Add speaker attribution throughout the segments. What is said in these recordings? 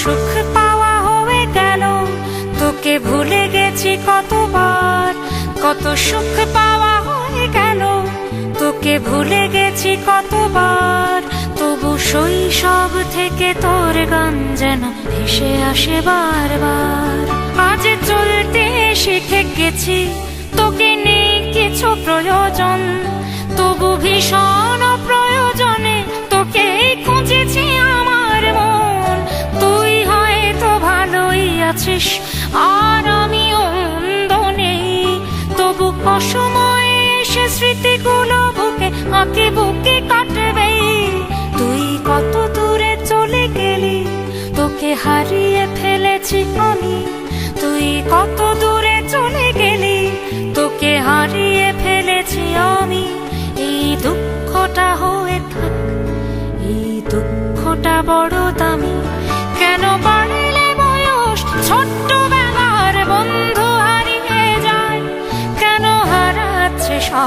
Speaker 1: সুখ পাওয়া হয়ে গেল। তোকে ভুলে গেছি কতবার। কত সুখ পাওয়া হয়ে গেল। তোকে ভুলে গেছি কতবার। তবু শৈশব থেকে তোর গান যেন ভেসে আসে বারবার। আজ চলতে শিখে গেছি তোকে নেই কিছু প্রয়োজন। তবু ভীষণ আছিস আর আমি মন্দ নেই তবু অসময়ে এসে স্মৃতিগুলো বুকে আঁকে বুকে কাটবে। তুই কত দূরে চলে গেলি, তোকে হারিয়ে ফেলেছি আমি। তুই কত দূরে চলে গেলি, তোকে হারিয়ে ফেলেছি আমি। এই দুঃখটা হয়ে থাক, এই দুঃখটা বড় দামি। কেন বাড়লে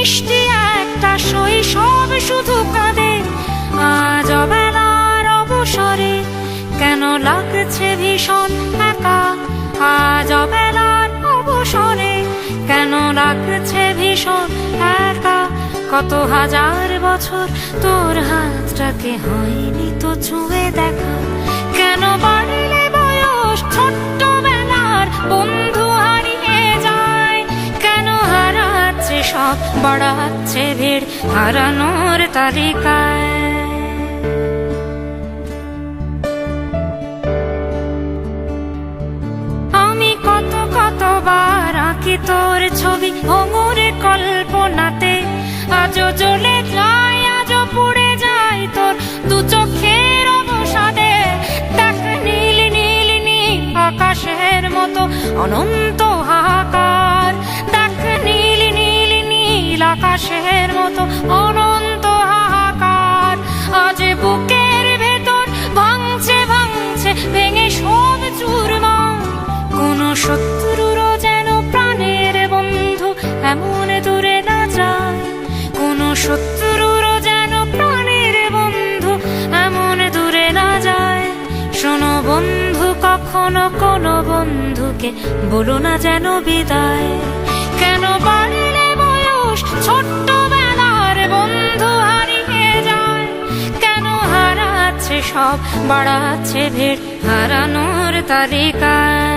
Speaker 1: মিষ্টি একটা শৈশব শুধু কাঁদে আজ অবেলার অবসরে কেন লাগছে ভীষণ একা? আজ অবেলার অবসরে কেন লাগছে ভীষণ একা? কত হাজার বছর তোর হাতটাকে হয়নি তো ছুঁয়ে দেখা। কেন বাড়লে বয়স ছোট্টবেলার বন্ধু বাড়াচ্ছে ভিড় হারানোর তালিকায়। আমি কত কতবার আঁকি তোর ছবি ভঙুরে কল্পনাতে। আজও চলে যায়, আজও পড়ে যায় তোর দু চোখের অবসাদে। দেখ নীল নীল নীল আকাশের মতো অনন্ত শত্রুর যেন প্রাণের বন্ধু এমন দূরে না যায়। শোনো বন্ধু, কখনো কোনো বন্ধুকে বলো না যেন বিদায়। কেন বাড়লে বয়স ছোট্ট বেলার বন্ধু হারিয়ে যায়? কেন হারাচ্ছে সব, বাড়াচ্ছে ভিড় হারানোর তালিকায়?